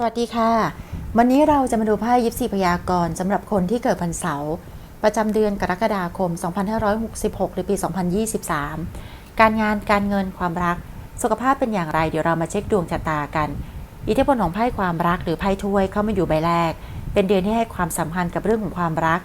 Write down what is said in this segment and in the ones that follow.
สวัสดีค่ะ วันนี้เราจะมาดูไพ่ยิปซีพยากรณ์สำหรับคนที่เกิดวันเสาร์ประจำเดือนกรกฎาคม 2566 หรือปี 2023 การงานการเงินความรัก สุขภาพเป็นอย่างไร เดี๋ยวเรามาเช็คดวงชะตากัน อิทธิพลของไพ่ความรักหรือไพ่ถ้วยเข้ามาอยู่ใบแรก เป็นเดือนที่ให้ความสำคัญกับเรื่องของความรัก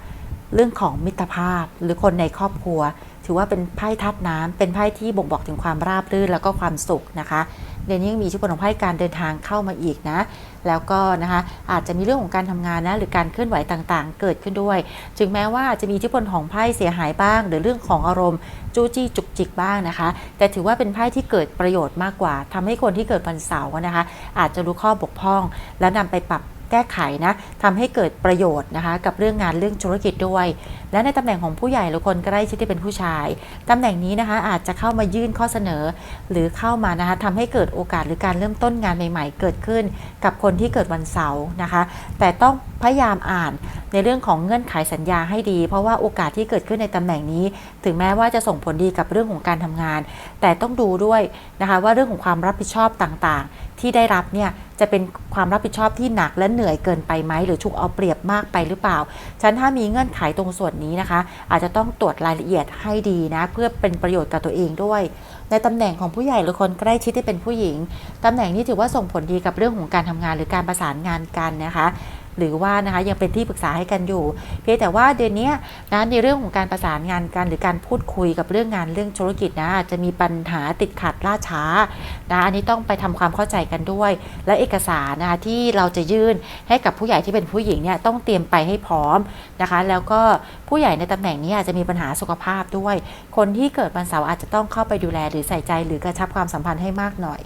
เรื่องของมิตรภาพ หรือคนในครอบครัว ถือว่าเป็นไพ่ทัดน้ำเป็นไพ่ที่บ่งบอกถึงความราบรื่นแล้วก็ความสุขนะคะ เดือนนี้ยังมีอิทธิพลของไพ่การเดินทางเข้ามาอีกนะ แล้วก็นะคะอาจจะมีเรื่องของการทำงานนะหรือการเคลื่อนไหวต่างๆ เกิดขึ้นด้วย ถึงแม้ว่าจะมีอิทธิพลของไพ่เสียหายบ้าง หรือเรื่องของอารมณ์จู้จี้จุกจิกบ้างนะคะ แต่ถือว่าเป็นไพ่ที่เกิดประโยชน์มากกว่าทำให้คนที่เกิดวันเสาร์นะคะ อาจจะรู้ข้อบกพร่อง แล้วนำไปปรับ แก้ไขนะทำให้เกิดประโยชน์นะคะ กับเรื่องงานเรื่องธุรกิจด้วย และในตำแหน่งของผู้ใหญ่หรือคนใกล้ชิดที่เป็นผู้ชายตำแหน่งนี้นะคะอาจจะเข้ามายื่นข้อเสนอ หรือเข้ามานะคะทำให้เกิดโอกาสหรือการเริ่มต้นงานใหม่ๆ เกิดขึ้น กับคนที่เกิดวันเสาร์นะคะ แต่ต้องพยายามอ่านในเรื่องของเงื่อนไขสัญญาให้ดี เพราะว่าโอกาสที่เกิดขึ้นในตำแหน่งนี้ ถึงแม้ว่าจะส่งผลดีกับเรื่องของการทำงาน แต่ต้องดูด้วยนะคะว่าเรื่องของความรับผิดชอบต่างๆ ที่ได้รับเนี่ยจะเป็นความรับผิดชอบที่หนักและเหนื่อยเกินไปไหมหรือถูกเอาเปรียบมากไปหรือเปล่า ฉันถ้ามีเงื่อนไขตรงส่วนนี้นะคะ อาจจะต้องตรวจรายละเอียดให้ดีนะ เพื่อเป็นประโยชน์กับตัวเองด้วย ในตำแหน่งของผู้ใหญ่หรือคนใกล้ชิดที่เป็นผู้หญิงตำแหน่งนี้ถือว่าส่งผลดีกับเรื่องของการทำงานหรือการประสานงานกันนะคะ หรือว่านะคะยังเป็นที่ปรึกษาให้กันอยู่ เพียงแต่ว่าเดือนนี้นะในเรื่องของการประสานงานกันหรือการพูดคุยกับเรื่องงานเรื่องธุรกิจนะอาจจะมีปัญหาติดขัดล่าช้านะอันนี้ต้องไปทำความเข้าใจกันด้วย และเอกสารนะคะที่เราจะยื่นให้กับผู้ใหญ่ที่เป็นผู้หญิงเนี่ยต้องเตรียมไปให้พร้อมนะคะ แล้วก็ผู้ใหญ่ในตำแหน่งนี้อาจจะมีปัญหาสุขภาพด้วย คนที่เกิดวันเสาร์อาจจะต้องเข้าไปดูแลหรือใส่ใจหรือกระชับความสัมพันธ์ให้มากหน่อย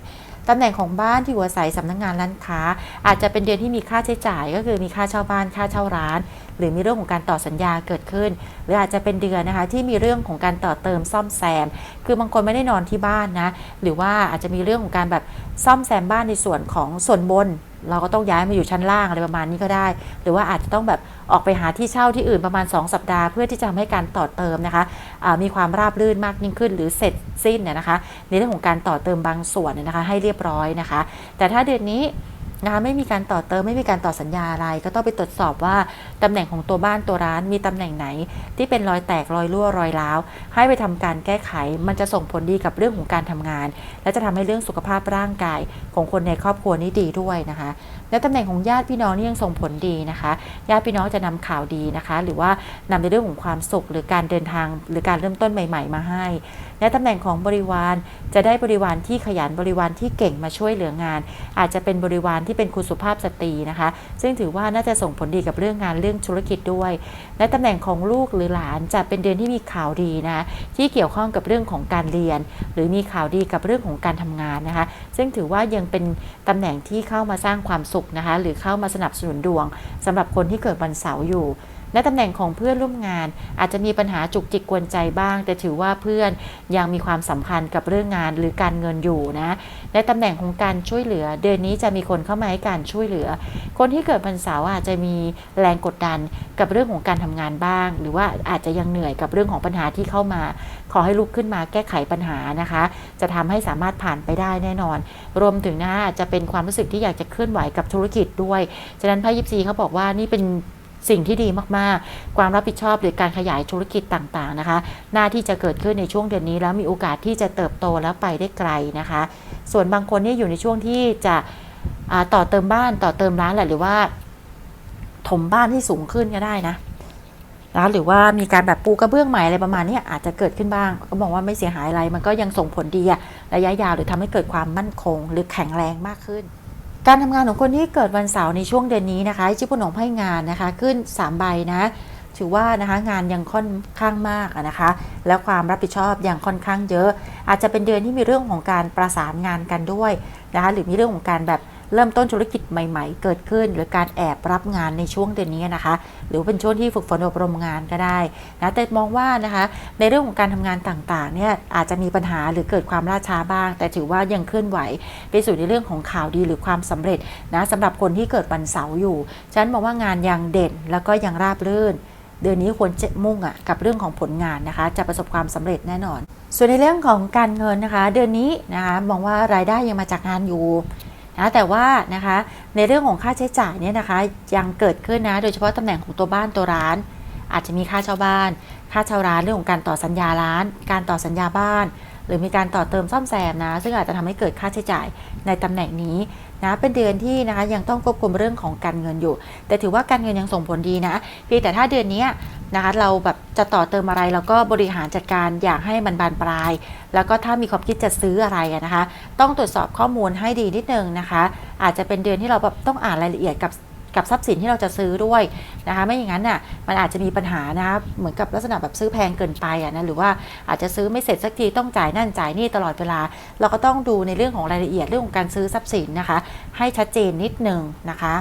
ตำแหน่งของบ้านที่อยู่อาศัยสำนักงงานร้านค้า อาจจะเป็นเดือนที่มีค่าใช้จ่ายก็คือมีค่าเช่าบ้านค่าเช่าร้าน หรือมีเรื่องของการต่อสัญญาเกิดขึ้น หรืออาจจะเป็นเดือนนะคะที่มีเรื่องของการต่อเติมซ่อมแซม คือบางคนไม่ได้นอนที่บ้านนะหรือว่าอาจจะมีเรื่องของการแบบซ่อมแซมบ้านในส่วนของส่วนบน เราก็ต้องย้ายมาอยู่ชั้นล่างอะไรประมาณนี้ก็ได้ หรือว่าอาจจะต้องแบบออกไปหาที่เช่าที่อื่นประมาณ 2 สัปดาห์ เพื่อที่จะทำให้การต่อเติมนะคะะมีความราบรื่นมากยิ่งขึ้น หรือเสร็จสิ้นเนี่ยนะคะ ในเรื่องของการต่อเติมบางส่วนเนี่ยนะคะ ให้เรียบร้อยนะคะ แต่ถ้าเดือนนี้ นะคะไม่มีการต่อเติมไม่มีการต่อสัญญาอะไร ก็ต้องไปตรวจสอบว่าตำแหน่งของตัวบ้านตัวร้านมีตำแหน่งไหน ที่เป็นรอยแตกรอยรั่วรอยร้าว ให้ไปทำการแก้ไข มันจะส่งผลดีกับเรื่องของการทำงาน และจะทำให้เรื่องสุขภาพร่างกายของคนในครอบครัวนี้ดีด้วยนะคะ และตำแหน่งของญาติพี่น้องนี่ยังส่งผลดีนะคะญาติพี่น้องจะนำข่าวดีนะคะ หรือว่านำในเรื่องของความสุขหรือการเดินทางหรือการเริ่มต้นใหม่ ๆ มาให้ และตำแหน่งของบริวารจะได้บริวารที่ขยันบริวารที่เก่งมาช่วยเหลืองาน อาจจะเป็นบริวารที่เป็นคุณสุภาพสตรีนะคะ ซึ่งถือว่าน่าจะส่งผลดีกับเรื่องงานเรื่องธุรกิจด้วย และตำแหน่งของลูกหรือหลานจะเป็นเดือนที่มีข่าวดีนะที่เกี่ยวข้องกับเรื่องของการเรียน หรือมีข่าวดีกับเรื่องของการทำงานนะคะ ซึ่งถือว่ายังเป็นตำแหน่งที่เข้ามาสร้างความสุขนะคะ หรือเข้ามาสนับสนุนดวงสำหรับคนที่เกิดวันเสาร์อยู่ และตำแหน่งของเพื่อนร่วมงาน อาจจะมีปัญหาจุกจิกกวนใจบ้าง แต่ถือว่าเพื่อนยังมีความสำคัญกับเรื่องงานหรือการเงินอยู่นะในตำแหน่งของการช่วยเหลือ เดือนนี้จะมีคนเข้ามาให้การช่วยเหลือ คนที่เกิดวันเสาร์อาจจะมีแรงกดดันกับเรื่องของการทำงานบ้าง หรือว่าอาจจะยังเหนื่อยกับเรื่องของปัญหาที่เข้ามา ขอให้ลุกขึ้นมาแก้ไขปัญหานะคะ จะทำให้สามารถผ่านไปได้แน่นอน รวมถึงนะจะเป็นความรู้สึกที่อยากจะเคลื่อนไหวกับธุรกิจด้วย ฉะนั้นไพ่ยิปซีเขาบอกว่านี่เป็น สิ่งที่ดีมากๆ ความรับผิดชอบหรือการขยายธุรกิจต่างๆนะคะ หน้าที่จะเกิดขึ้นในช่วงเดือนนี้ แล้วมีโอกาสที่จะเติบโตแล้วไปได้ไกลนะคะ ส่วนบางคนนี่อยู่ในช่วงที่จะต่อเติมบ้านต่อเติมร้านแหละหรือว่า ถมบ้านที่สูงขึ้นก็ได้นะนะหรือว่ามีการแบบปูกระเบื้องใหม่อะไรประมาณนี้อาจจะเกิดขึ้นบ้าง ก็มองว่าไม่เสียหายอะไร มันก็ยังส่งผลดีระยะยาวหรือทำให้เกิดความมั่นคง หรือแข็งแรงมากขึ้น การทำงานของคนที่เกิดวันเสาร์ในช่วงเดือนนี้นะคะชิพนของให้งานนะคะขึ้น 3 ใบนะถือว่านะคะงานยังค่อนข้างมากนะคะ แล้วความรับผิดชอบยังค่อนข้างเยอะ อาจจะเป็นเดือนที่มีเรื่องของการประสานงานกันด้วยนะคะหรือมีเรื่องของการแบบ เริ่มต้นธุรกิจใหม่ ๆ เกิดขึ้น หรือการแอบรับงานในช่วงเดือนนี้นะคะ หรือเป็นช่วงที่ฝึกฝนอบรมงานก็ได้นะแต่มองว่านะคะในเรื่องของการทำงานต่างๆเนี่ยอาจจะมีปัญหาหรือเกิดความล่าช้าบ้าง แต่ถือว่ายังเคลื่อนไหว ไปสู่ในเรื่องของข่าวดีหรือความสำเร็จนะสำหรับคนที่เกิดวันเสาร์อยู่ฉันมองว่างานยังเด่นแล้วก็ยังราบรื่นเดือนนี้ควรจะมุ่งอะกับเรื่องของผลงานนะคะ จะประสบความสำเร็จแน่นอน ส่วนในเรื่องของการเงินนะคะ เดือนนี้นะคะมองว่ารายได้ยังมาจากงานอยู่ นะแต่ว่านะคะในเรื่องของค่าใช้จ่ายเนี่ยนะคะยังเกิดขึ้นนะ โดยเฉพาะตำแหน่งของตัวบ้านตัวร้าน อาจจะมีค่าเช่าบ้าน ค่าเช่าร้านเรื่องของการต่อสัญญาร้าน การต่อสัญญาบ้าน หรือมีการต่อเติมซ่อมแซมนะ ซึ่งอาจจะทำให้เกิดค่าใช้จ่ายในตำแหน่งนี้นะเป็นเดือนที่นะคะยังต้องควบคุมเรื่องของการเงินอยู่ แต่ถือว่าการเงินยังส่งผลดีนะเพียงแต่ถ้าเดือนนี้ นะคะเราแบบจะต่อเติมอะไรเราก็บริหารจัดการอยากให้มันบานปลาย แล้วก็ถ้ามีความคิดจะซื้ออะไรนะคะ ต้องตรวจสอบข้อมูลให้ดีนิดนึงนะคะ อาจจะเป็นเดือนที่เราแบบต้องอ่านรายละเอียดกับกับทรัพย์สินที่เราจะซื้อด้วยนะคะ ไม่อย่างนั้นน่ะมันอาจจะมีปัญหานะคะเหมือนกับลักษณะแบบซื้อแพงเกินไปอะนะหรือว่าอาจจะซื้อไม่เสร็จสักทีต้องจ่ายนั่นจ่ายนี่ตลอดเวลา เราก็ต้องดูในเรื่องของรายละเอียดเรื่องของการซื้อทรัพย์สินนะคะ ให้ชัดเจนนิดนึงนะคะ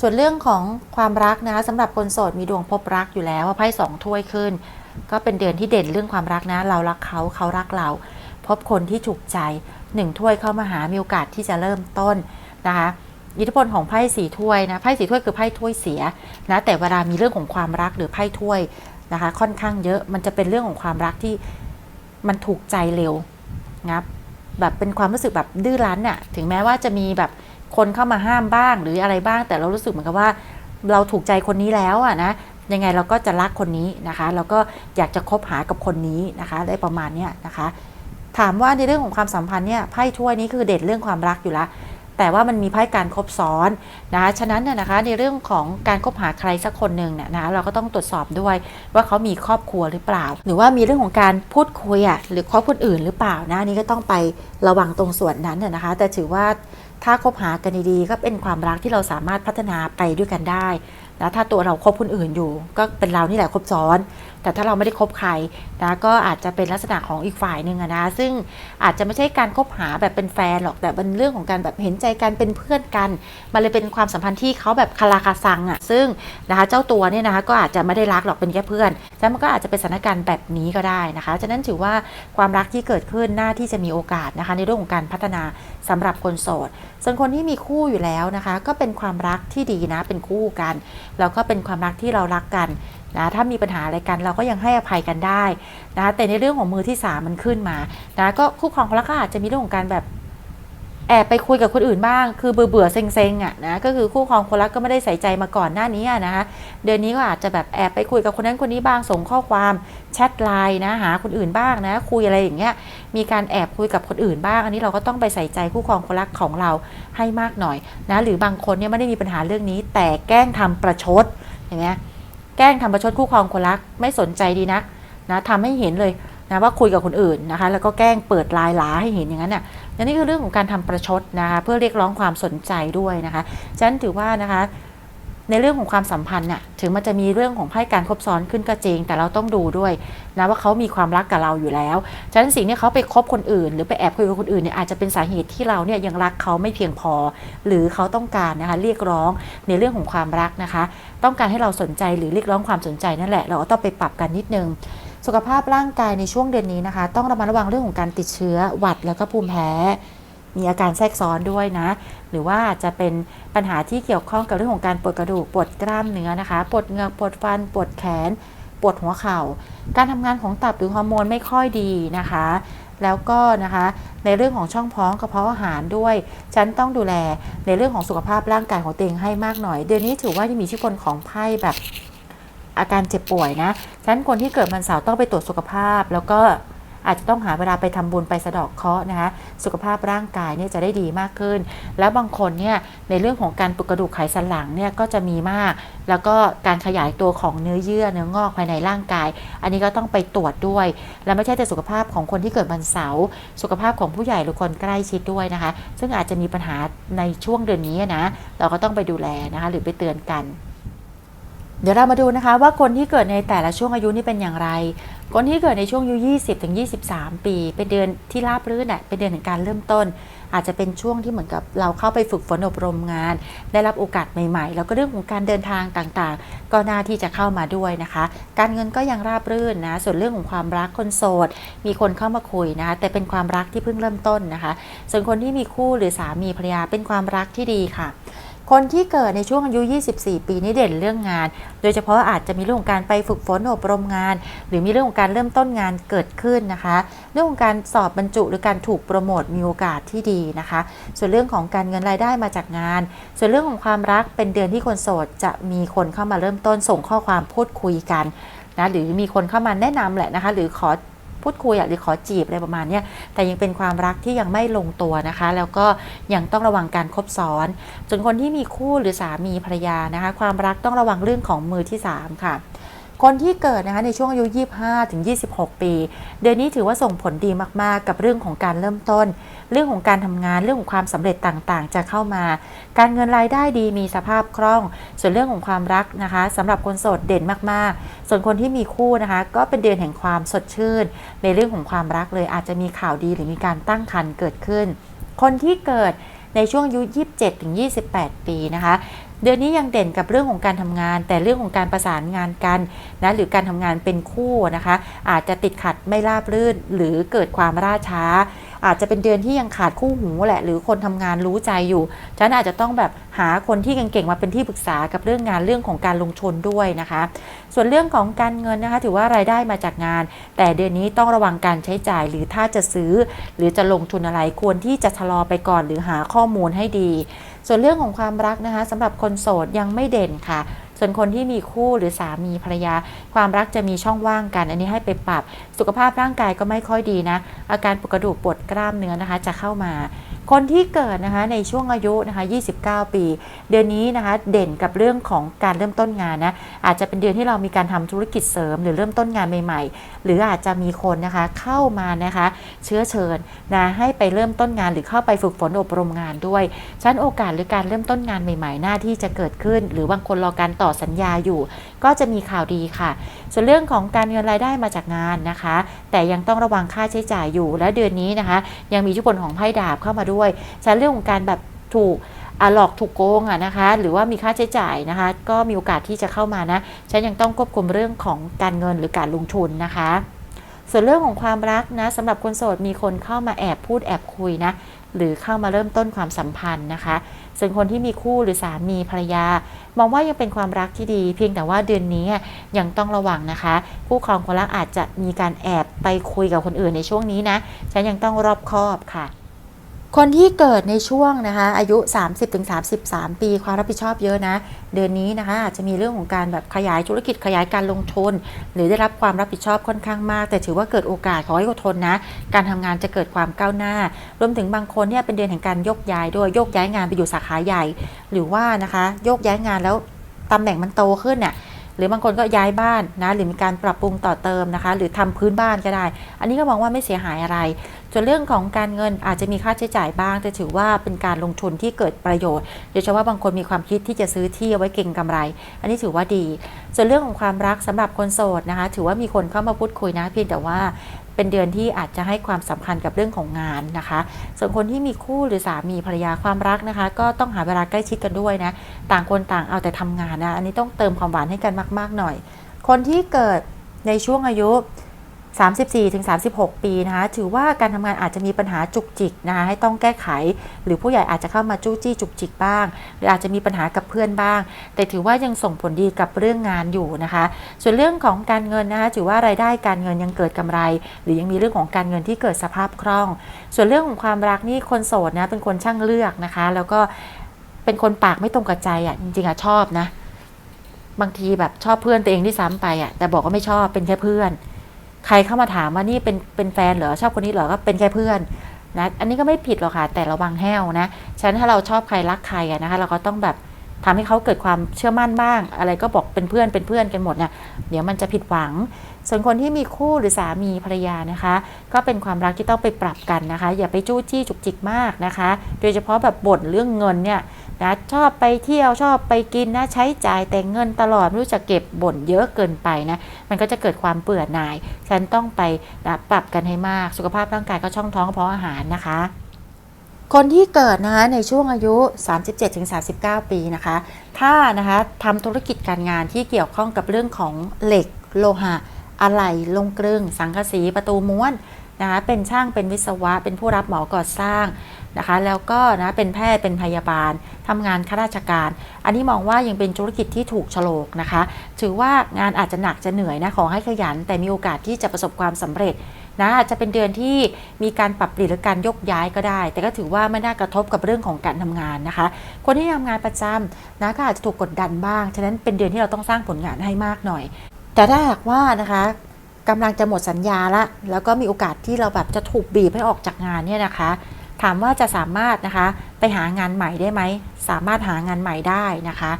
ส่วนเรื่องของความรักนะคะสำหรับคนโสดมีดวงพบรักอยู่แล้วไพ่สองถ้วยขึ้น ก็เป็นเดือนที่เด่นเรื่องความรักนะ เรารักเขาเขารักเรา พบคนที่ถูกใจหนึ่งถ้วยเข้ามาหามีโอกาสที่จะเริ่มต้นนะคะอิทธิพลของไพ่สีถ้วยนะไพ่สีถ้วยคือไพ่ถ้วยเสียนะแต่เวลามีเรื่องของความรักหรือไพ่ถ้วยนะคะ ค่อนข้างเยอะมันจะเป็นเรื่องของความรักที่มันถูกใจเร็วนะแบบเป็นความรู้สึกแบบดื้อรั้นน่ะถึงแม้ว่าจะมีแบบ คนเข้ามาห้ามบ้างหรืออะไรบ้าง แต่เรารู้สึกเหมือนกับว่า เราถูกใจคนนี้แล้วอะนะยังไงเราก็จะรักคนนี้นะคะแล้วก็อยากจะคบหากับคนนี้นะคะ ได้ประมาณเนี้ยนะคะ ถามว่าในเรื่องของความสัมพันธ์เนี่ยไพ่ถ้วยนี้คือเด่นเรื่องความรักอยู่ล้วแต่ว่ามันมีไพ่การคบซ้อนนะคะฉะนั้นเนี่ยนะคะในเรื่องของการคบหาใครสักคนหนึ่งเนี่ยนะเราก็ต้องตรวจสอบด้วยว่าเขามีครอบครัวหรือเปล่า หรือว่ามีเรื่องของการพูดคุยอะหรือคบคนอื่นหรือเปล่านะนนี่ก็ต้องไประวังตรงส่วนนั้นน่ยนะคะ แต่ถือว่า ถ้าคบหากันดีๆก็เป็นความรักที่เราสามารถพัฒนาไปด้วยกันได้ แล้วถ้าตัวเราคบคนอื่นอยู่ ก็เป็นเรานี่แหละคบซ้อน แต่ถ้าเราไม่ได้คบใครนะก็อาจจะเป็นลักษณะของอีกฝ่ายหนึ่งอะนะ ซึ่งอาจจะไม่ใช่การคบหาแบบเป็นแฟนหรอกแต่เป็นเรื่องของการแบบเห็นใจกันเป็นเพื่อนกัน มันเลยเป็นความสัมพันธ์ที่เขาแบบคาราคาซังอะซึ่งนะคะเจ้าตัวเนี่ยนะคะก็อาจจะไม่ได้รักหรอกเป็นแค่เพื่อนฉะนั้นมันก็อาจจะเป็นสถานการณ์แบบนี้ก็ได้นะคะฉะนั้นถือว่าความรักที่เกิดขึ้นหน้าที่จะมีโอกาสนะคะในเรื่องของการพัฒนาสำหรับคนโสด ส่วนคนที่มีคู่อยู่แล้วนะคะ ก็เป็นความรักที่ดีนะเป็นคู่กัน แล้วก็เป็นความรักที่เรารักกัน นะถ้ามีปัญหาอะไรกันเราก็ยังให้อภัยกันได้นะแต่ในเรื่องของมือที่สามมันขึ้นมานะก็คู่ครองคนรักก็อาจจะมีเรื่องของการแบบแอบไปคุยกับคนอื่นบ้าง คือเบื่อเบื่อเซ็งเซ็งๆอะนะก็คือคู่ครองคนรักก็ไม่ได้ใส่ใจมาก่อนหน้านี้อะนะคะเดือนนี้ก็อาจจะแบบแอบไปคุยกับคนนั้นคนนี้บ้างส่งข้อความแชทไลน์นะหาคนอื่นบ้างนะคุยอะไรอย่างเงี้ยมีการแอบคุยกับคนอื่นบ้าง อันนี้เราก็ต้องไปใส่ใจคู่ครองคนรักของเราให้มากหน่อยนะหรือบางคนเนี่ยไม่ได้มีปัญหาเรื่องนี้ แต่แกล้งทำประชดเห็นไหม แกล้งทำประชดคู่ครองคนรักไม่สนใจดีนักนะทำให้เห็นเลยนะว่าคุยกับคนอื่นนะคะ แล้วก็แกล้งเปิดลายหลาให้เห็นอย่างนั้นน่ะนี่คือเรื่องของการทำประชดนะคะเพื่อเรียกร้องความสนใจด้วยนะคะฉะนั้นถือว่านะคะ ในเรื่องของความสัมพันธ์น่ะถึงมันจะมีเรื่องของไพ่การคบซ้อนขึ้นก็จริง แต่เราต้องดูด้วยนะว่าเขามีความรักกับเราอยู่แล้วฉะนั้นสิ่งที่เขาไปคบคนอื่น หรือไปแอบคุยกับคนอื่นเนี่ยอาจจะเป็นสาเหตุที่เราเนี่ยยังรักเขาไม่เพียงพอ หรือเขาต้องการนะคะเรียกร้องในเรื่องของความรักนะคะ ต้องการให้เราสนใจหรือเรียกร้องความสนใจนั่นแหละเราก็ต้องไปปรับกันนิดนึงสุขภาพร่างกายในช่วงเดือนนี้นะคะ ต้องระมัดระวังเรื่องของการติดเชื้อหวัดแล้วก็ภูมิแพ้ มีอาการแทรกซ้อนด้วยนะ หรือว่าอาจจะเป็นปัญหาที่เกี่ยวข้องกับเรื่องของการปวดกระดูก ปวดกล้ามเนื้อนะคะ ปวดเงือก ปวดฟัน ปวดแขน ปวดหัวเข่า การทำงานของตับหรือฮอร์โมนไม่ค่อยดีนะคะ แล้วก็นะคะในเรื่องของช่องท้องกระเพาะอาหารด้วย ฉันต้องดูแลในเรื่องของสุขภาพร่างกายของตัวเองให้มากหน่อย เดือนนี้ถือว่าจะมีอิที่พลของไพ่แบบอาการเจ็บป่วยนะ ฉะนั้นคนที่เกิดวันเสาร์ต้องไปตรวจสุขภาพแล้วก็ อาจจะต้องหาเวลาไปทำบุญไปสะเดอกเคราะห์นะคะ สุขภาพร่างกายเนี่ยจะได้ดีมากขึ้น แล้วบางคนเนี่ยในเรื่องของการปลุกกระดูกไขสันหลังเนี่ยก็จะมีมาก แล้วก็การขยายตัวของเนื้อเยื่อเนื้องอกภายในร่างกาย อันนี้ก็ต้องไปตรวจด้วย และไม่ใช่แต่สุขภาพของคนที่เกิดวันเสาร์สุขภาพของผู้ใหญ่หรือคนใกล้ชิดด้วยนะคะ ซึ่งอาจจะมีปัญหาในช่วงเดือนนี้นะเราก็ต้องไปดูแลนะคะหรือไปเตือนกันเดี๋ยวเรามาดูนะคะว่าคนที่เกิดในแต่ละช่วงอายุนี่เป็นอย่างไร คนที่เกิดในช่วงอายุ 20ถึง23 ปี เป็นเดือนที่ราบรื่นอะเป็นเดือนแห่งการเริ่มต้น อาจจะเป็นช่วงที่เหมือนกับเราเข้าไปฝึกฝนอบรมงาน ได้รับโอกาสใหม่ๆ แล้วก็เรื่องของการเดินทางต่างๆ ก็น่าที่จะเข้ามาด้วยนะคะ การเงินก็ยังราบรื่นนะ ส่วนเรื่องของความรักคนโสด มีคนเข้ามาคุยนะ แต่เป็นความรักที่เพิ่งเริ่มต้นนะคะ ส่วนคนที่มีคู่หรือสามีภรรยาเป็นความรักที่ดีค่ะ คนที่เกิดในช่วงอายุ 24 ปีนี้เด่นเรื่องงาน โดยเฉพาะอาจจะมีเรื่องของการไปฝึกฝนอบรมงาน หรือมีเรื่องของการเริ่มต้นงานเกิดขึ้นนะคะ เรื่องของการสอบบรรจุหรือการถูกโปรโมทมีโอกาสที่ดีนะคะ ส่วนเรื่องของการเงินรายได้มาจากงาน ส่วนเรื่องของความรักเป็นเดือนที่คนโสดจะมีคนเข้ามาเริ่มต้นส่งข้อความพูดคุยกันนะหรือมีคนเข้ามาแนะนำแหละนะคะ หรือขอ พูดคุยอะหรือขอจีบอะไรประมาณนี้แต่ยังเป็นความรักที่ยังไม่ลงตัวนะคะ แล้วก็ยังต้องระวังการคบซ้อน ส่วนคนที่มีคู่หรือสามีภรรยานะคะ ความรักต้องระวังเรื่องของมือที่ 3 ค่ะ คนที่เกิดนะคะในช่วงอายุ 25 ถึง 26 ปี เดือนนี้ถือว่าส่งผลดีมาก ๆ กับเรื่องของการเริ่มต้น เรื่องของการทำงานเรื่องของความสำเร็จต่างๆ จะเข้ามา การเงินรายได้ดีมีสภาพคล่อง ส่วนเรื่องของความรักนะคะสำหรับคนโสดเด่นมากๆ ส่วนคนที่มีคู่นะคะ ก็เป็นเดือนแห่งความสดชื่น ในเรื่องของความรักเลยอาจจะมีข่าวดีหรือมีการตั้งครรภ์เกิดขึ้น คนที่เกิดในช่วงอายุ 27 ถึง 28 ปีนะคะ เดือนนี้ยังเด่นกับเรื่องของการทำงาน แต่เรื่องของการประสานงานกันนะหรือการทำงานเป็นคู่นะคะ อาจจะติดขัดไม่ราบรื่นหรือเกิดความล่าช้า อาจจะเป็นเดือนที่ยังขาดคู่หูแหละ หรือคนทำงานรู้ใจอยู่ฉะนั้นอาจจะต้องแบบหาคนที่เก่งๆมาเป็นที่ปรึกษากับเรื่องงานเรื่องของการลงทุนด้วยนะคะ ส่วนเรื่องของการเงินนะคะ ถือว่ารายได้มาจากงาน แต่เดือนนี้ต้องระวังการใช้จ่ายหรือถ้าจะซื้อ หรือจะลงทุนอะไรควรที่จะชะลอไปก่อนหรือหาข้อมูลให้ดี ส่วนเรื่องของความรักนะคะสำหรับคนโสดยังไม่เด่นค่ะ ส่วนคนที่มีคู่หรือสามีภรรยา ความรักจะมีช่องว่างกัน อันนี้ให้ไปปรับ สุขภาพร่างกายก็ไม่ค่อยดีนะ อาการปวดกระดูกปวดกล้ามเนื้อนะคะจะเข้ามา คนที่เกิดนะคะในช่วงอายุนะคะ29 ปี เดือนนี้นะคะเด่นกับเรื่องของการเริ่มต้นงานนะอาจจะเป็นเดือนที่เรามีการทำธุรกิจเสริม หรือเริ่มต้นงานใหม่ ๆ หรืออาจจะมีคนนะคะเข้ามานะคะเชื้อเชิญนะให้ไปเริ่มต้นงานหรือเข้าไปฝึกฝนอบรมงานด้วยฉะนันโอกาสหรือการเริ่มต้นงานใหม่ ๆ หน้าที่จะเกิดขึ้น หรือบางคนรอการต่อสัญญาอยู่ ก็จะมีข่าวดีค่ะ ส่วนเรื่องของการเงินรายได้มาจากงานนะคะ แต่ยังต้องระวังค่าใช้จ่ายอยู่และเดือนนี้นะคะ ยังมีอิทธิพลของไพ่ดาบเข้ามาด้วยฉะนันเรื่องของการแบบถูกอหลอกถูกโกงอะนะคะหรือว่ามีค่าใช้จ่ายนะคะ ก็มีโอกาสที่จะเข้ามานะฉันยังต้องควบคุมเรื่องของการเงินหรือการลงทุนนะคะ ส่วนเรื่องของความรักนะสำหรับคนโสดมีคนเข้ามาแอบพูดแอบคุยนะหรือเข้ามาเริ่มต้นความสัมพันธ์นะคะ ส่วนคนที่มีคู่หรือสามีภรรยา มองว่ายังเป็นความรักที่ดี เพียงแต่ว่าเดือนนี้ยังต้องระวังนะคะ คู่ครองคนรักอาจจะมีการแอบไปคุยกับคนอื่นในช่วงนี้นะฉันยังต้องรอบคอบค่ะ คนที่เกิดในช่วงนะคะอายุ 30-33 ปี ความรับผิดชอบเยอะนะ เดือนนี้นะคะอาจจะมีเรื่องของการแบบขยายธุรกิจขยายการลงทุน หรือได้รับความรับผิดชอบค่อนข้างมาก แต่ถือว่าเกิดโอกาสขอให้อดทนนะ การทำงานจะเกิดความก้าวหน้า รวมถึงบางคนเนี่ยเป็นเดือนแห่งการยกย้ายด้วยยกย้ายงานไปอยู่สาขาใหญ่ หรือว่านะคะยกย้ายงานแล้วตำแหน่งมันโตขึ้นเนี่ยหรือบางคนก็ย้ายบ้านนะหรือมีการปรับปรุงต่อเติมนะคะ หรือทำพื้นบ้านก็ได้ อันนี้ก็มองว่าไม่เสียหายอะไร ส่วนเรื่องของการเงินอาจจะมีค่าใช้จ่ายบ้าง แต่ถือว่าเป็นการลงทุนที่เกิดประโยชน์โดยเฉพาะบางคนมีความคิดที่จะซื้อที่เอาไว้เก็งกำไร อันนี้ถือว่าดี ส่วนเรื่องของความรักสำหรับคนโสดนะคะ ถือว่ามีคนเข้ามาพูดคุยนะเพียงแต่ว่าเป็นเดือนที่อาจจะให้ความสำคัญกับเรื่องของงานนะคะ ส่วนคนที่มีคู่หรือสามีภรรยาความรักนะคะ ก็ต้องหาเวลาใกล้ชิดกันด้วยนะ ต่างคนต่างเอาแต่ทำงานนะ อันนี้ต้องเติมความหวานให้กันมาก ๆ หน่อย คนที่เกิดในช่วงอายุ 34-36 ปีนะคะถือว่าการทำงานอาจจะมีปัญหาจุกจิกนะคะให้ต้องแก้ไข หรือผู้ใหญ่อาจจะเข้ามาจู้จี้จุกจิกบ้าง หรืออาจจะมีปัญหากับเพื่อนบ้าง แต่ถือว่ายังส่งผลดีกับเรื่องงานอยู่นะคะ ส่วนเรื่องของการเงินนะคะถือว่ารายได้การเงินยังเกิดกำไร หรือยังมีเรื่องของการเงินที่เกิดสภาพคล่อง ส่วนเรื่องของความรักนี่คนโสดนะเป็นคนช่างเลือกนะคะ แล้วก็เป็นคนปากไม่ตรงกับใจอะจริงๆอะชอบนะ บางทีแบบชอบเพื่อนตัวเองที่ซ้ำไปอะแต่บอกว่าไม่ชอบเป็นแค่เพื่อน ใครเข้ามาถามว่านี่เป็นเป็นแฟนเหรอชอบคนนี้เหรอก็เป็นแค่เพื่อนนะอันนี้ก็ไม่ผิดหรอกค่ะแต่ระวังแห้วนะฉะนั้นถ้าเราชอบใครรักใครนะคะเราก็ต้องแบบทำให้เขาเกิดความเชื่อมั่นบ้าง อะไรก็บอกเป็นเพื่อนเป็นเพื่อนกันหมดเนี่ยเดี๋ยวมันจะผิดหวัง ส่วนคนที่มีคู่หรือสามีภรรยานะคะ ก็เป็นความรักที่ต้องไปปรับกันนะคะ อย่าไปจู้จี้จุกจิกมากนะคะ โดยเฉพาะแบบบ่นเรื่องเงินเนี่ย นะชอบไปเที่ยวชอบไปกินนะใช้จ่ายแต่เงินตลอดไม่รู้จะเก็บบ่นเยอะเกินไปนะมันก็จะเกิดความเบื่อหน่าย ฉันต้องไปนะปรับกันให้มากสุขภาพร่างกายก็ช่องท้องเพราะอาหารนะคะคนที่เกิดนะคะในช่วงอายุ 37-39 ปีนะคะ ถ้านะคะทำธุรกิจการงานที่เกี่ยวข้องกับเรื่องของเหล็ก โลหะ อะไหล่ลงกลึง สังกะสีประตูม้วนนะคะเป็นช่างเป็นวิศวะเป็นผู้รับเหมาก่อสร้าง นะคะแล้วก็นะเป็นแพทย์เป็นพยาบาลทำงานข้าราชการ อันนี้มองว่ายังเป็นธุรกิจที่ถูกโฉลกนะคะ ถือว่างานอาจจะหนักจะเหนื่อยนะขอให้ขยัน แต่มีโอกาสที่จะประสบความสำเร็จนะอาจจะเป็นเดือนที่มีการปรับเปลี่ยนหรือการยกย้ายก็ได้ แต่ก็ถือว่าไม่น่ากระทบกับเรื่องของการทำงานนะคะ คนที่ทำงานประจำนะก็อาจจะถูกกดดันบ้าง ฉะนั้นเป็นเดือนที่เราต้องสร้างผลงานให้มากหน่อย แต่ถ้าหากว่านะคะกำลังจะหมดสัญญาละแล้วก็มีโอกาสที่เราแบบจะถูกบีบให้ออกจากงานเนี่ยนะคะ ถามว่าจะสามารถนะคะไปหางานใหม่ได้ไหม สามารถหางานใหม่ได้นะคะ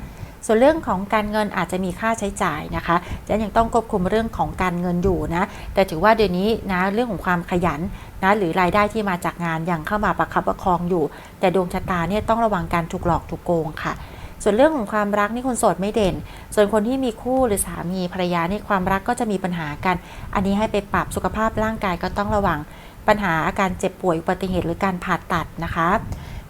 ส่วนเรื่องของการเงินอาจจะมีค่าใช้จ่ายนะคะฉะนั้นยังต้องควบคุมเรื่องของการเงินอยู่นะ แต่ถือว่าเดือนนี้นะเรื่องของความขยันนะหรือรายได้ที่มาจากงานยังเข้ามาประคับประคองอยู่ แต่ดวงชะตาเนี่ยต้องระวังการถูกหลอกถูกโกงค่ะส่วนเรื่องของความรักนี่คนโสดไม่เด่น ส่วนคนที่มีคู่หรือสามีภรรยานี่ความรักก็จะมีปัญหากัน อันนี้ให้ไปปรับสุขภาพร่างกายก็ต้องระวัง ปัญหาอาการเจ็บป่วยอุบัติเหตุหรือการผ่าตัดนะคะ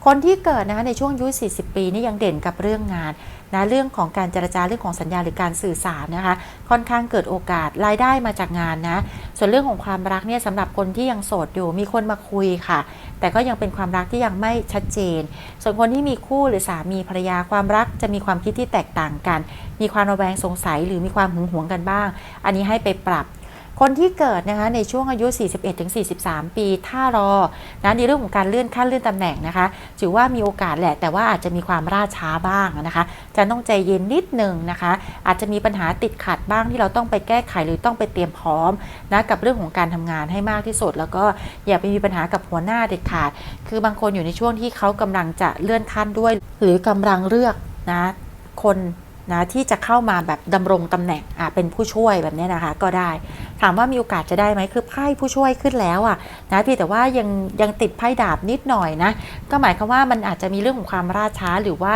คนที่เกิดนะคะในช่วงอายุ 40 ปีนี่ยังเด่นกับเรื่องงานนะเรื่องของการเจรจาเรื่องของสัญญาหรือการสื่อสารนะคะ ค่อนข้างเกิดโอกาสรายได้มาจากงานนะ ส่วนเรื่องของความรักเนี่ยสำหรับคนที่ยังโสดอยู่มีคนมาคุยค่ะ แต่ก็ยังเป็นความรักที่ยังไม่ชัดเจน ส่วนคนที่มีคู่หรือสามีภรรยาความรักจะมีความคิดที่แตกต่างกัน มีความระแวงสงสัยหรือมีความหึงหวงกันบ้าง อันนี้ให้ไปปรับ คนที่เกิดนะคะในช่วงอายุ 41-43 ปี ถ้ารอนะในเรื่องของการเลื่อนขั้นเลื่อนตำแหน่งนะคะ ถือว่ามีโอกาสแหละ แต่ว่าอาจจะมีความล่าช้าบ้างนะคะ จะต้องใจเย็นนิดหนึ่งนะคะ อาจจะมีปัญหาติดขัดบ้างที่เราต้องไปแก้ไขหรือต้องไปเตรียมพร้อมนะกับเรื่องของการทำงานให้มากที่สุด แล้วก็อย่าไปมีปัญหากับหัวหน้าเด็ดขาด คือบางคนอยู่ในช่วงที่เขากำลังจะเลื่อนขั้นด้วย หรือกำลังเลือกนะคนนะที่จะเข้ามาแบบดำรงตำแหน่งอะเป็นผู้ช่วยแบบนี้นะคะก็ได้ถามว่ามีโอกาสจะได้ไหมคือไพ่ผู้ช่วยขึ้นแล้วอะนะพียงแต่ว่ายังยังติดไพ่ดาบนิดหน่อยนะ ก็หมายความว่ามันอาจจะมีเรื่องของความราช้าหรือว่า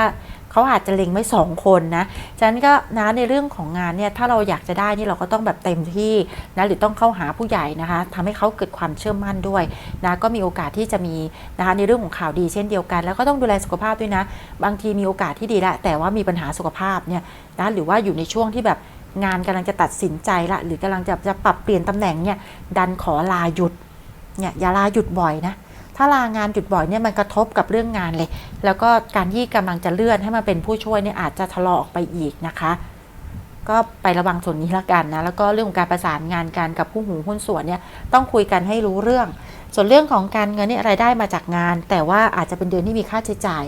เขาอาจจะเล็งไม่สองคนนะ ฉะนั้นก็นะในเรื่องของงานเนี่ยถ้าเราอยากจะได้นี่เราก็ต้องแบบเต็มที่นะหรือต้องเข้าหาผู้ใหญ่นะคะทำให้เขาเกิดความเชื่อมั่นด้วยนะก็มีโอกาสที่จะมีนะคะในเรื่องของข่าวดีเช่นเดียวกัน แล้วก็ต้องดูแลสุขภาพด้วยนะ บางทีมีโอกาสที่ดีละแต่ว่ามีปัญหาสุขภาพเนี่ยนะหรือว่าอยู่ในช่วงที่แบบ งานกำลังจะตัดสินใจละ หรือกำลังจะจะปรับเปลี่ยนตำแหน่งเนี่ยดันขอลาหยุดเนี่ยอย่าลาหยุดบ่อยนะถ้าลางานหยุดบ่อยเนี่ยมันกระทบกับเรื่องงานเลย แล้วก็การที่กำลังจะเลื่อนให้มาเป็นผู้ช่วยเนี่ยอาจจะทะเลาะออกไปอีกนะคะ ก็ไประวังส่วนนี้ละกันนะแล้วก็เรื่องของการประสานงานกันกับผู้หูหุ้นส่วนเนี่ยต้องคุยกันให้รู้เรื่อง ส่วนเรื่องของการเงินเนี่ยรายได้มาจากงาน แต่ว่าอาจจะเป็นเดือนที่มีค่าใช้จ่าย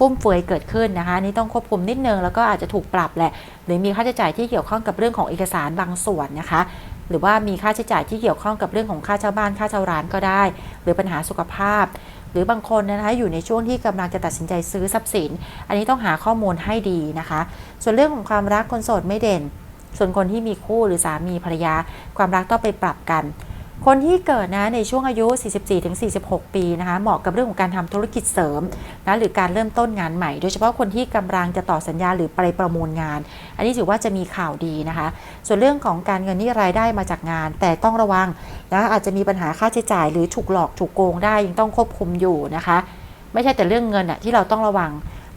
ฟุ่มเฟือยเกิดขึ้นนะคะนนี่ต้องควบคุมนิดนึงแล้วก็อาจจะถูกปรับแหละ หรือมีค่าใช้จ่ายที่เกี่ยวข้องกับเรื่องของเอกสารบางส่วนนะคะหรือว่ามีค่าใช้จ่ายที่เกี่ยวข้องกับเรื่องของค่าเช่าบ้านค่าเช่าร้านก็ได้ หรือปัญหาสุขภาพ หรือบางคนนะคะอยู่ในช่วงที่กำลังจะตัดสินใจซื้อทรัพย์สิน อันนี้ต้องหาข้อมูลให้ดีนะคะ ส่วนเรื่องของความรักคนโสดไม่เด่น ส่วนคนที่มีคู่หรือสามีภรรยา ความรักต้องไปปรับกัน คนที่เกิดนะในช่วงอายุ 44-46 ปีนะคะเหมาะกับเรื่องของการทำธุรกิจเสริมนะหรือการเริ่มต้นงานใหม่ โดยเฉพาะคนที่กำลังจะต่อสัญญาหรือไปประมูลงาน อันนี้ถือว่าจะมีข่าวดีนะคะ ส่วนเรื่องของการเงินนี่รายได้มาจากงาน แต่ต้องระวังนะอาจจะมีปัญหาค่าใช้จ่าย หรือถูกหลอกถูกโกงได้ยังต้องควบคุมอยู่นะคะ ไม่ใช่แต่เรื่องเงินอะที่เราต้องระวัง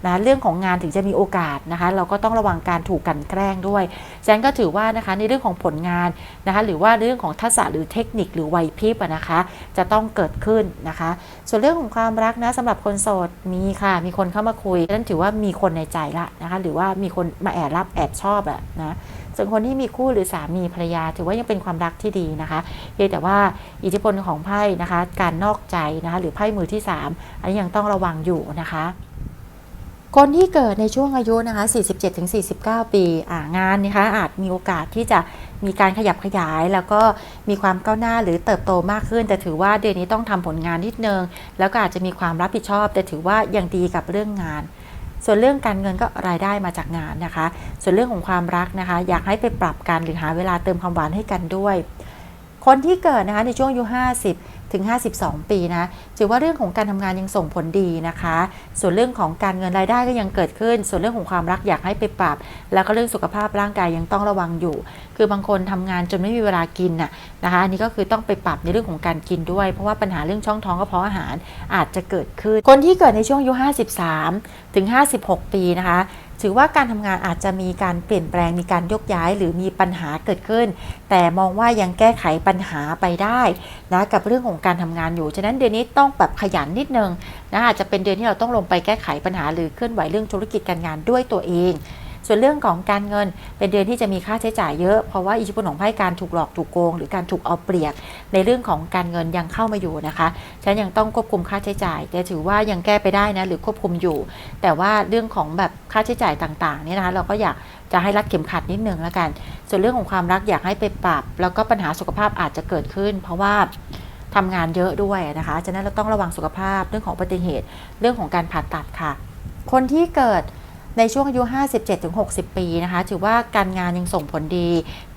นะเรื่องของงานถึงจะมีโอกาสนะคะ เราก็ต้องระวังการถูกกันแกล้งด้วยฉะนั้นก็ถือว่านะคะในเรื่องของผลงานนะคะ หรือว่าเรื่องของทักษะหรือเทคนิคหรือไหวพริบนะคะ จะต้องเกิดขึ้นนะคะ ส่วนเรื่องของความรักนะสำหรับคนโสดมีค่ะ มีคนเข้ามาคุยนั่นถือว่ามีคนในใจละนะคะ หรือว่ามีคนมาแอบรับแอบชอบอะนะส่วนคนที่มีคู่หรือสามีภรรยา ถือว่ายังเป็นความรักที่ดีนะคะเพียงแต่ว่าอิทธิพลของไพ่นะคะ การนอกใจนะคะ หรือไพ่มือที่ 3 อันนี้ยังต้องระวังอยู่นะคะ คนที่เกิดในช่วงอายุนะคะ 47-49 ปีงานนะคะอาจมีโอกาสที่จะมีการขยับขยาย แล้วก็มีความก้าวหน้าหรือเติบโตมากขึ้น แต่ถือว่าเดือนนี้ต้องทำผลงานนิดนึง แล้วก็อาจจะมีความรับผิดชอบ แต่ถือว่ายังดีกับเรื่องงาน ส่วนเรื่องการเงินก็รายได้มาจากงานนะคะ ส่วนเรื่องของความรักนะคะ อยากให้ไปปรับกันหรือหาเวลาเติมความหวานให้กันด้วย คนที่เกิดนะคะในช่วงอายุ50 ถึง 52 ปีนะ ถือว่าเรื่องของการทำงานยังส่งผลดีนะคะ ส่วนเรื่องของการเงินรายได้ก็ยังเกิดขึ้น ส่วนเรื่องของความรักอยากให้ไปปรับ แล้วก็เรื่องสุขภาพร่างกายยังต้องระวังอยู่ คือบางคนทำงานจนไม่มีเวลากินน่ะนะคะ อันนี้ก็คือต้องไปปรับในเรื่องของการกินด้วย เพราะว่าปัญหาเรื่องช่องท้องกระเพาะอาหารอาจจะเกิดขึ้น คนที่เกิดในช่วงอายุ 53 ถึง 56 ปีนะคะ ถือว่าการทำงานอาจจะมีการเปลี่ยนแปลงมีการยกย้าย หรือมีปัญหาเกิดขึ้น แต่มองว่ายังแก้ไขปัญหาไปได้นะกับเรื่องของการทำงานอยู่ ฉะนั้นเดือนนี้ต้องแบบขยันนิดนึงนะอาจจะเป็นเดือนที่เราต้องลงไปแก้ไขปัญหาหรือเคลื่อนไหวเรื่องธุรกิจการงานด้วยตัวเอง ส่วนเรื่องของการเงินเป็นเดือนที่จะมีค่าใช้จ่ายเยอะ เพราะว่าอิทธิพลของไพ่การถูกหลอกถูกโกง หรือการถูกเอาเปรียบในเรื่องของการเงินยังเข้ามาอยู่นะคะฉันยังต้องควบคุมค่าใช้จ่าย แต่ถือว่ายังแก้ไปได้นะหรือควบคุมอยู่ แต่ว่าเรื่องของแบบค่าใช้จ่ายต่างๆเนี่ยนะคะเราก็อยากจะให้รัดเข็มขัดนิดนึงแล้วกัน ส่วนเรื่องของความรักอยากให้ไปปรับ แล้วก็ปัญหาสุขภาพอาจจะเกิดขึ้น เพราะว่าทำงานเยอะด้วยนะคะ ฉะนั้นเราต้องระวังสุขภาพเรื่องของอุบัติเหตุ เรื่องของการผ่าตัดค่ะ คนที่เกิด ในช่วงอายุ 57-60 ปีนะคะ ถือว่าการงานยังส่งผลดี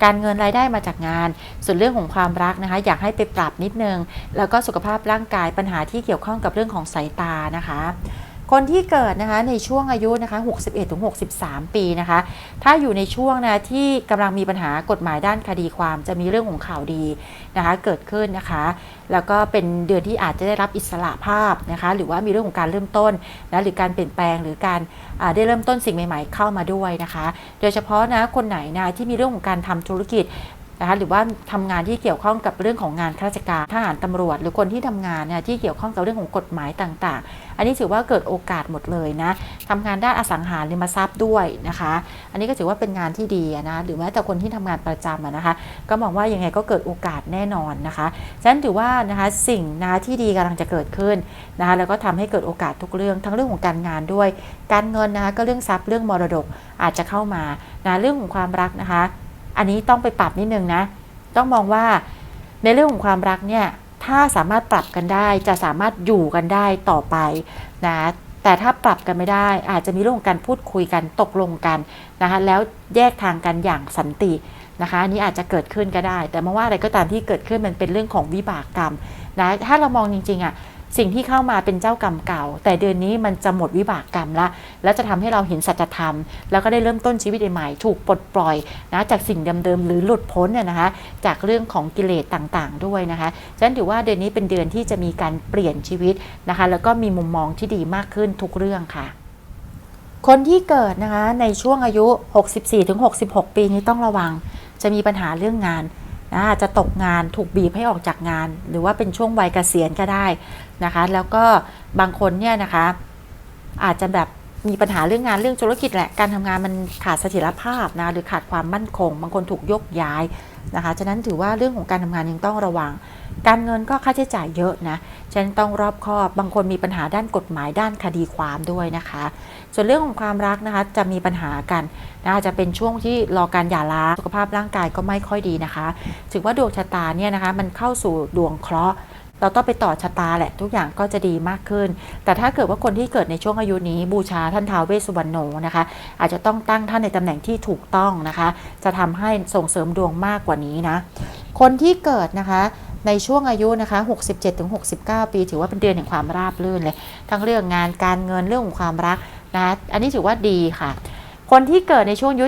การเงินรายได้มาจากงาน ส่วนเรื่องของความรักนะคะ อยากให้ไปปรับนิดนึง แล้วก็สุขภาพร่างกายปัญหาที่เกี่ยวข้องกับเรื่องของสายตานะคะ คนที่เกิดนะคะในช่วงอายุนะคะ 61-63 ปีนะคะ ถ้าอยู่ในช่วงนะที่กำลังมีปัญหากฎหมายด้านคดีความจะมีเรื่องของข่าวดีนะคะเกิดขึ้นนะคะ แล้วก็เป็นเดือนที่อาจจะได้รับอิสระภาพนะคะ หรือว่ามีเรื่องของการเริ่มต้นนะหรือการเปลี่ยนแปลงหรือการได้เริ่มต้นสิ่งใหม่ ๆ เข้ามาด้วยนะคะ โดยเฉพาะนะคนไหนนะที่มีเรื่องของการทำธุรกิจ นะคะหรือว่าทำงานที่เกี่ยวข้องกับเรื่องของงานข้าราชการทหารตำรวจ หรือคนที่ทำงานเนี่ยที่เกี่ยวข้องกับเรื่องของกฎหมายต่างๆ อันนี้ถือว่าเกิดโอกาสหมดเลยนะทำงานด้านอสังหาริมทรัพย์ด้วยนะคะ อันนี้ก็ถือว่าเป็นงานที่ดีนะหรือแม้แต่คนที่ทำงานประจำนะคะ ก็มองว่ายังไงก็เกิดโอกาสแน่นอนนะคะฉะนั้นถือว่านะคะสิ่งนะที่ดีกำลังจะเกิดขึ้นนะคะแล้วก็ทำให้เกิดโอกาสทุกเรื่องทั้งเรื่องของการงานด้วย การเงินนะคะก็เรื่องทรัพย์เรื่องมรดกอาจจะเข้ามานะเรื่องของความรักนะคะ อันนี้ต้องไปปรับนิดนึงนะ ต้องมองว่าในเรื่องของความรักเนี่ย ถ้าสามารถปรับกันได้จะสามารถอยู่กันได้ต่อไปนะ แต่ถ้าปรับกันไม่ได้ อาจจะมีเรื่องของการพูดคุยกันตกลงกันนะคะแล้วแยกทางกันอย่างสันตินะคะอันนี้อาจจะเกิดขึ้นก็ได้ แต่มอว่าอะไรก็ตามที่เกิดขึ้นมันเป็นเรื่องของวิบากกรรมนะถ้าเรามองจริงๆอะ่ะ สิ่งที่เข้ามาเป็นเจ้ากรรมเก่า แต่เดือนนี้มันจะหมดวิบากกรรมละ แล้วจะทำให้เราเห็นสัจธรรม แล้วก็ได้เริ่มต้นชีวิตใหม่ถูกปลดปล่อยนะจากสิ่งเดิมๆหรือหลุดพ้นน่ยนะคะ จากเรื่องของกิเลสต่างๆ ด้วยนะคะฉะนั้นถือว่าเดือนนี้เป็นเดือนที่จะมีการเปลี่ยนชีวิตนะคะ แล้วก็มีมุมมองที่ดีมากขึ้นทุกเรื่องค่ะคนที่เกิดนะคะในช่วงอายุ 64-66 ปีนี้ต้องระวัง จะมีปัญหาเรื่องงานนะอาจจะตกงานถูกบีบให้ออกจากงาน หรือว่าเป็นช่วงวัยเกษียณก็ได้ นะคะ แล้วก็บางคนเนี่ยนะคะ อาจจะแบบมีปัญหาเรื่องงานเรื่องธุรกิจแหละ การทำงานมันขาดเสถียรภาพนะหรือขาดความมั่นคง บางคนถูกยกย้ายนะคะฉะนั้นถือว่าเรื่องของการทำงานยังต้องระวัง การเงินก็ค่าใช้จ่ายเยอะนะฉะนั้นต้องรอบคอบบางคนมีปัญหาด้านกฎหมายด้านคดีความด้วยนะคะ ส่วนเรื่องของความรักนะคะจะมีปัญหากันนะอาจจะเป็นช่วงที่รอการหย่าร้างสุขภาพร่างกายก็ไม่ค่อยดีนะคะ ถือว่าดวงชะตาเนี่ยนะคะมันเข้าสู่ดวงเคราะห์ เราต้องไปต่อชะตาแหละทุกอย่างก็จะดีมากขึ้น แต่ถ้าเกิดว่าคนที่เกิดในช่วงอายุนี้บูชาท่านท้าวเวสสุวรรณโนนะคะ อาจจะต้องตั้งท่านในตำแหน่งที่ถูกต้องนะคะ จะทำให้ส่งเสริมดวงมากกว่านี้นะ คนที่เกิดนะคะในช่วงอายุนะคะ 67-69 ปี ถือว่าเป็นเดือนแห่งความราบรื่นเลย ทั้งเรื่องงานการเงินเรื่องของความรักนะ อันนี้ถือว่าดีค่ะ คนที่เกิดในช่วงอายุ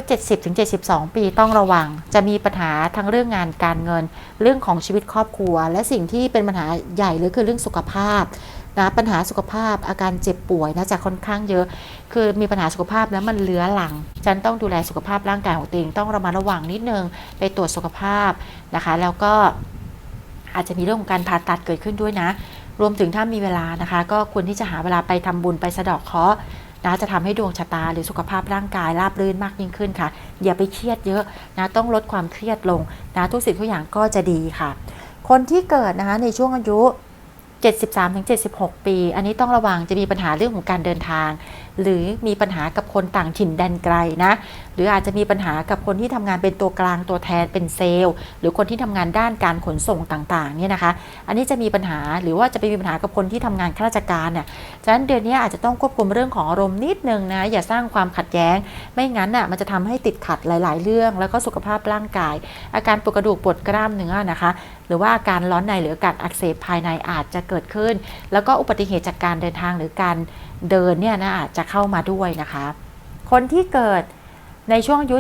70-72 ปีต้องระวัง จะมีปัญหาทั้งเรื่องงานการเงิน เรื่องของชีวิตครอบครัว และสิ่งที่เป็นปัญหาใหญ่เลยคือเรื่องสุขภาพนะปัญหาสุขภาพอาการเจ็บป่วยนะจะค่อนข้างเยอะ คือมีปัญหาสุขภาพแล้วมันเลื้อหลัง ฉันต้องดูแลสุขภาพร่างกายของตัวเองต้องระมัดระวังนิดนึงไปตรวจสุขภาพนะคะ แล้วก็อาจจะมีเรื่องของการผ่าตัดเกิดขึ้นด้วยนะ รวมถึงถ้ามีเวลานะคะ ก็ควรที่จะหาเวลาไปทำบุญไปสะดาะเคราะห์ นะจะทำให้ดวงชะตาหรือสุขภาพร่างกายราบรื่นมากยิ่งขึ้นค่ะ อย่าไปเครียดเยอะนะต้องลดความเครียดลงนะทุกสิ่งทุกอย่างก็จะดีค่ะ คนที่เกิดนะคะในช่วงอายุ 73-76 ปี อันนี้ต้องระวังจะมีปัญหาเรื่องของการเดินทาง หรือมีปัญหากับคนต่างถิ่นแดนไกลนะ หรืออาจจะมีปัญหากับคนที่ทำงานเป็นตัวกลางตัวแทนเป็นเซลล์ หรือคนที่ทำงานด้านการขนส่งต่างๆเนี่ยนะคะ อันนี้จะมีปัญหาหรือว่าจะไปมีปัญหากับคนที่ทำงานข้าราชการเนี่ยฉะนั้นเดือนนี้อาจจะต้องควบคุมเรื่องของอารมณ์นิดนึงนะอย่าสร้างความขัดแย้ง ไม่งั้นอะมันจะทำให้ติดขัดหลาย ๆ เรื่อง แล้วก็สุขภาพร่างกาย อาการปวดกระดูกปวดกล้ามเนื้อนะคะ หรือว่าอาการร้อนในหรืออาการอักเสบภายในอาจจะเกิดขึ้น แล้วก็อุบัติเหตุจากการเดินทางหรือการ เดินเนี่ยนะอาจจะเข้ามาด้วยนะคะ คนที่เกิดในช่วงอายุ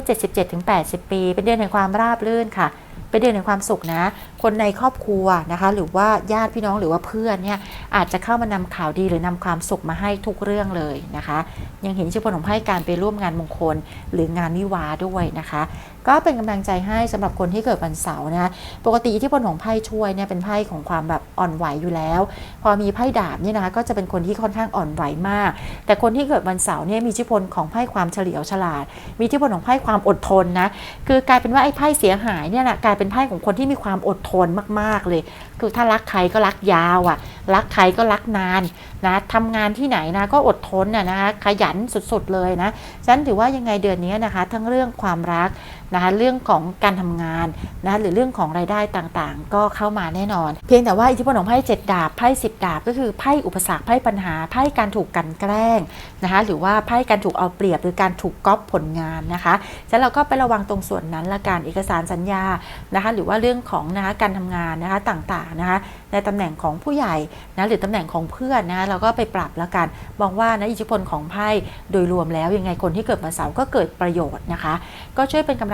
77-80 ปี เป็นเดือนแห่งความราบรื่นค่ะ เป็นเดือนแห่งความสุขนะ คนในครอบครัวนะคะ หรือว่าญาติพี่น้องหรือว่าเพื่อนเนี่ยอาจจะเข้ามานำข่าวดีหรือนำความสุขมาให้ทุกเรื่องเลยนะคะ ยังเห็นชื่อผลของไพ่การไปร่วมงานมงคลหรืองานวิวาด้วยนะคะก็เป็นกำลังใจให้สำหรับคนที่เกิดวันเสาร์นะปกติอิทธิพลของไพ่ช่วยเนี่ยเป็นไพ่ของความแบบอ่อนไหวอยู่แล้ว พอมีไพ่ดาบเนี่ยนะคะก็จะเป็นคนที่ค่อนข้างอ่อนไหวมาก แต่คนที่เกิดวันเสาร์เนี่ยมีอิทธิพลของไพ่ความเฉลียวฉลาด มีอิทธิพลของไพ่ความอดทนนะคือกลายเป็นว่าไอ้ไพ่เสียหายเนี่ยแหละกลายเป็นไพ่ของคนที่มีความอดทนมาก ๆเลย คือถ้ารักใครก็รักยาวอะ่ะรักใครก็รักนานนะทำงานที่ไหนนะก็อดทนน่ะนะคะขยันสุดๆเลยนะฉะนันถือว่ายังไงเดือนนี้นะคะ ทั้งเรื่องความรักนะคะเรื่องของการทำงานนะคะหรือเรื่องของรายได้ต่างๆ ก็เข้ามาแน่นอน เพียงแต่ว่าอิทธิพลของไพ่เจ็ดดาบไพ่สิบดาบ ก็คือไพ่อุปสรรคไพ่ปัญหาไพ่การถูกกันแกล้งนะคะหรือว่าไพ่การถูกเอาเปรียบหรือการถูกก๊อปผลงานนะคะฉะนั้นเราก็ไประวังตรงส่วนนั้นละกันเอกสารสัญญานะคะหรือว่าเรื่องของนะคะการทำงานนะคะต่างๆนะคะในตำแหน่งของผู้ใหญ่นะหรือตำแหน่งของเพื่อนนะคะเราก็ไปปรับละกันมองว่านะอิทธิพลของไพ่โดยรวมแล้วยังไงคนที่เกิดวันเสาร์ก็เกิดประโยชน์นะคะ ก็ช่วยเป็นกำ